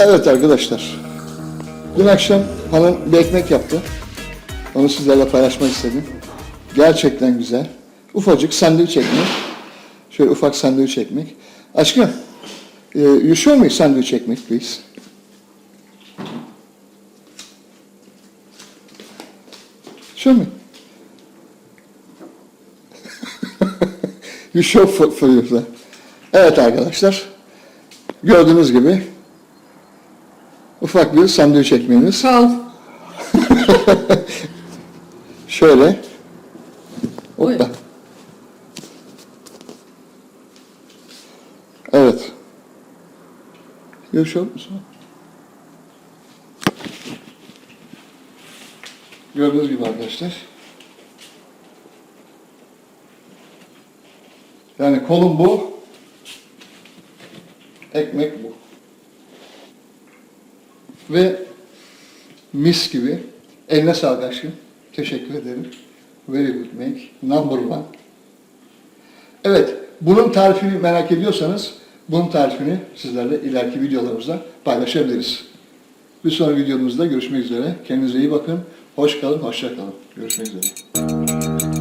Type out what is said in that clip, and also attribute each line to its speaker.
Speaker 1: Evet arkadaşlar. Dün akşam hanım bir ekmek yaptı. Onu sizlerle paylaşmak istedim. Gerçekten güzel. Ufacık sandviç ekmek. Şöyle ufak sandviç ekmek. Aşkım, uh, you show me sandwich ekmek please. Show me. you show for, for yourself. Evet arkadaşlar. Gördüğünüz gibi ufak bir sandviç ekmeğimiz.
Speaker 2: Sağ ol.
Speaker 1: Şöyle. Hoppa. Evet. Görüşüyor musun? Gördüğünüz gibi arkadaşlar. Yani kolum bu. Ekmek bu. Ve mis gibi. Eline sağlık aşkım. Teşekkür ederim. Very good make. Number one. Evet, bunun tarifini merak ediyorsanız bunun tarifini sizlerle ileriki videolarımızda paylaşabiliriz. Bir sonraki videomuzda görüşmek üzere. Kendinize iyi bakın. Hoş kalın, hoşça kalın. Görüşmek üzere.